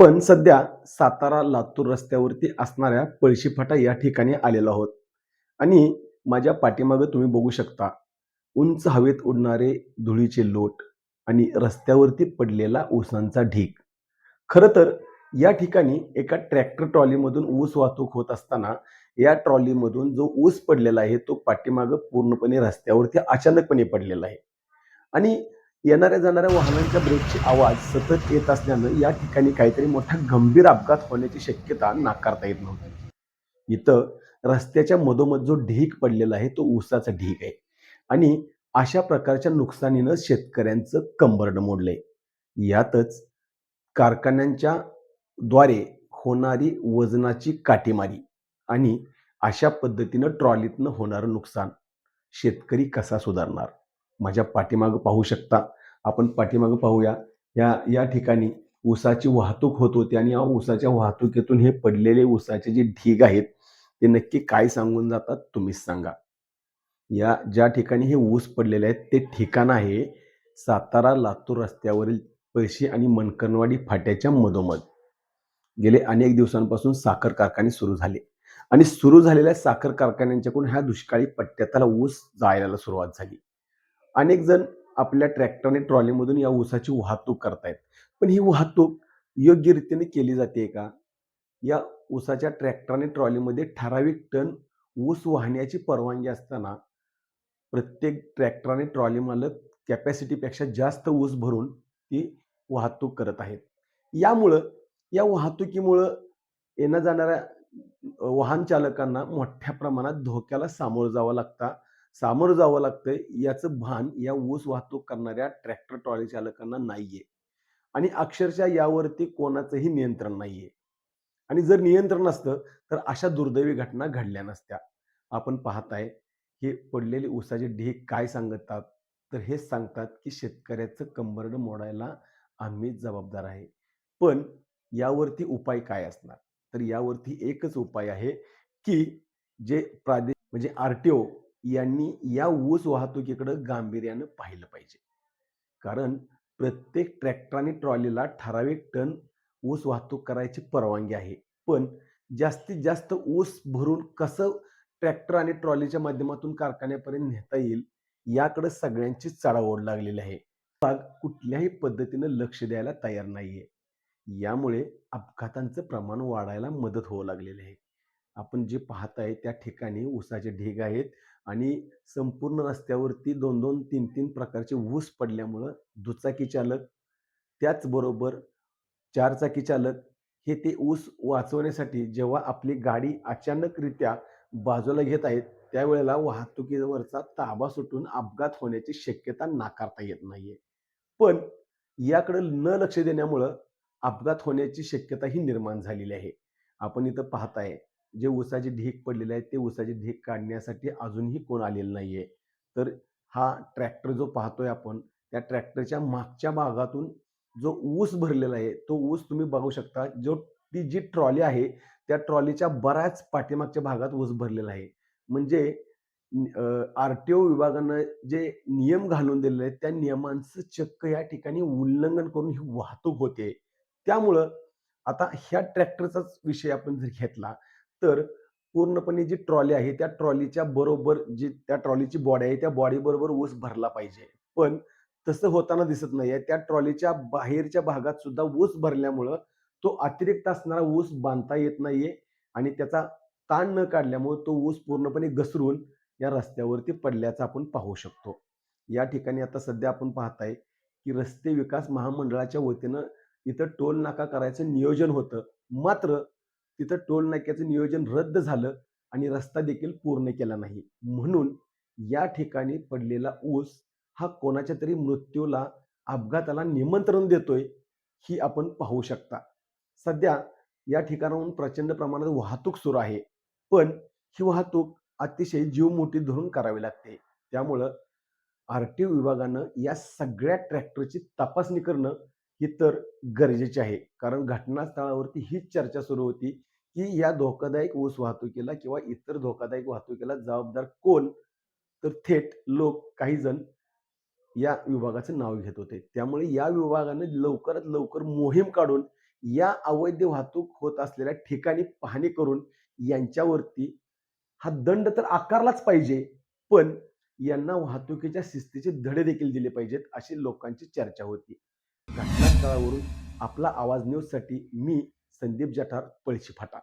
आपण सध्या सातारा लातूर रस्त्यावरती असणाऱ्या पळशीफाटा या ठिकाणी आलेलो आहोत. आणि माझ्या पाठीमागं तुम्ही बघू शकता उंच हवेत उडणारे धुळीचे लोट आणि रस्त्यावरती पडलेला ऊसांचा ढीग. खरं तर या ठिकाणी एका ट्रॅक्टर ट्रॉलीमधून ऊस वाहतूक होत असताना या ट्रॉलीमधून जो ऊस पडलेला आहे तो पाठीमागं पूर्णपणे रस्त्यावरती अचानकपणे पडलेला आहे. आणि येणाऱ्या जाणाऱ्या वाहनांच्या ब्रेकची आवाज सतत येत असल्यानं या ठिकाणी काहीतरी मोठा गंभीर अपघात होण्याची शक्यता नाकारता येत नव्हती. इथं रस्त्याच्या मधोमध जो ढीग पडलेला आहे तो ऊसाचा ढीग आहे. आणि अशा प्रकारच्या नुकसानीनं शेतकऱ्यांचं कंबरड मोडलंय. यातच कारखान्यांच्या द्वारे होणारी वजनाची काटेमारी आणि अशा पद्धतीनं ट्रॉलीतनं होणारं नुकसान शेतकरी कसा सुधारणार? माझ्या पाठीमागं पाहू शकता. आपण पाठीमागं पाहूया. या या ठिकाणी ऊसाची वाहतूक होत होती आणि या ऊसाच्या वाहतुकीतून हे पडलेले ऊसाचे जे ढीग आहेत ते नक्की काय सांगून जातात तुम्हीच सांगा. या ज्या ठिकाणी हे ऊस पडलेले आहेत ते ठिकाण आहे सातारा लातूर रस्त्यावरील पळशी आणि मनकनवाडी फाट्याच्या मधोमध. गेले अनेक दिवसांपासून साखर कारखाने सुरू झाले आणि सुरू झालेल्या साखर कारखान्यांच्याकडून ह्या दुष्काळी पट्ट्यातला ऊस जायला सुरुवात झाली. अनेक जण आपल्या ट्रॅक्टरने ट्रॉलीमधून या ऊसाची वाहतूक करतायत. पण ही वाहतूक योग्य रीतीने केली जाते का? या ऊसाच्या ट्रॅक्टरने ट्रॉलीमध्ये ठराविक टन ऊस वाहण्याची परवानगी असताना प्रत्येक ट्रॅक्टरने ट्रॉली मालक कॅपॅसिटीपेक्षा जास्त ऊस भरून ती वाहतूक करत आहेत. यामुळं या वाहतुकीमुळं येण्या जाणाऱ्या वाहन चालकांना मोठ्या प्रमाणात धोक्याला सामोरं जावं लागतं. सामोरं जावं लागतंय याचं भान या ऊस वाहतूक करणाऱ्या ट्रॅक्टर ट्रॉली चालकांना नाहीये. आणि अक्षरशः यावरती कोणाचंही नियंत्रण नाहीये. आणि जर नियंत्रण असतं तर अशा दुर्दैवी घटना घडल्या नसत्या. आपण पाहताय हे पडलेले ऊसाचे ढीग काय सांगतात? तर हेच सांगतात की शेतकऱ्याचं कंबरड मोडायला आम्ही जबाबदार आहे. पण यावरती उपाय काय असणार? तर यावरती एकच उपाय आहे की जे प्रादेशिक म्हणजे आर टी ओ यांनी या ऊस वाहतुकीकडं गांभीर्यानं पाहिलं पाहिजे. कारण प्रत्येक ट्रॅक्टर आणि ट्रॉलीला ठराविक टन ऊस वाहतूक करायची परवानगी आहे. पण जास्तीत जास्त ऊस भरून कसं ट्रॅक्टर आणि ट्रॉलीच्या माध्यमातून कारखान्यापर्यंत नेता येईल याकडे सगळ्यांची चढाओढ लागलेली आहे. भाग कुठल्याही पद्धतीनं लक्ष द्यायला तयार नाहीये. यामुळे अपघातांचं प्रमाण वाढायला मदत होऊ लागलेली आहे. आपण जे पाहताय त्या ठिकाणी ऊसाचे ढीग आहेत आणि संपूर्ण रस्त्यावरती दोन दोन तीन तीन प्रकारचे ऊस पडल्यामुळं दुचाकी चालक त्याचबरोबर चारचाकी चालक हे ते ऊस वाचवण्यासाठी जेव्हा आपली गाडी अचानकरित्या बाजूला घेत आहेत त्यावेळेला वाहतुकीवरचा ताबा सुटून अपघात होण्याची शक्यता नाकारता येत नाहीये. पण याकडे न लक्ष देण्यामुळं अपघात होण्याची शक्यता ही निर्माण झालेली आहे. आपण इथं पाहताय जे ऊसाचे ढीग पडलेले आहेत ते ऊसाचे ढीग काढण्यासाठी अजूनही कोण आलेलं नाही आहे तर हा ट्रॅक्टर जो पाहतोय आपण त्या ट्रॅक्टरच्या मागच्या भागातून जो ऊस भरलेला आहे तो ऊस तुम्ही बघू शकता जो ती जी ट्रॉली आहे त्या ट्रॉलीच्या बऱ्याच पाठीमागच्या भागात ऊस भरलेला आहे. म्हणजे आर टी ओ विभागानं जे नियम घालून दिलेले आहेत त्या नियमांचं चक्क या ठिकाणी उल्लंघन करून ही वाहतूक होते. त्यामुळं आता ह्या ट्रॅक्टरचाच विषय आपण जर घेतला तर पूर्णपणे जी ट्रॉली आहे त्या ट्रॉलीच्या बरोबर जी त्या ट्रॉलीची बॉडी आहे त्या बॉडी बरोबर ऊस भरला पाहिजे. पण तसं होताना दिसत नाहीये. त्या ट्रॉलीच्या बाहेरच्या भागात सुद्धा ऊस भरल्यामुळं तो अतिरिक्त असणारा ऊस बांधता येत नाहीये आणि त्याचा ताण न काढल्यामुळे तो ऊस पूर्णपणे घसरून या रस्त्यावरती पडल्याचं आपण पाहू शकतो. या ठिकाणी आता सध्या आपण पाहताय की रस्ते विकास महामंडळाच्या वतीनं इथं टोल नाका करायचं नियोजन होतं. मात्र तिथं टोल नाक्याचं नियोजन रद्द झालं आणि रस्ता देखील पूर्ण केला नाही. म्हणून या ठिकाणी पडलेला ऊस हा कोणाच्या तरी मृत्यूला अपघाताला निमंत्रण देतोय ही आपण पाहू शकता. सध्या या ठिकाणाहून प्रचंड प्रमाणात वाहतूक सुरू आहे. पण ही वाहतूक अतिशय जीव मोठी धरून करावी लागते. त्यामुळं आर टी विभागानं या सगळ्या ट्रॅक्टरची तपासणी करणं ही तर गरजेचे आहे. कारण घटनास्थळावरती हीच चर्चा सुरू होती. की या धोकादायक ऊस वाहतुकीला किंवा इतर धोकादायक वाहतुकीला जबाबदार कोण? तर थेट लोक काही जण या विभागाचं नाव घेत होते. त्यामुळे या विभागाने लवकरात लवकर मोहीम काढून या अवैध वाहतूक होत असलेल्या ठिकाणी पाहणी करून यांच्यावरती हा दंड तर आकारलाच पाहिजे पण यांना वाहतुकीच्या शिस्तीचे धडे देखील दिले पाहिजेत अशी लोकांची चर्चा होती. घटनास्थळावरून आपला आवाज न्यूजसाठी मी संदीप जठार पळशी फाटा.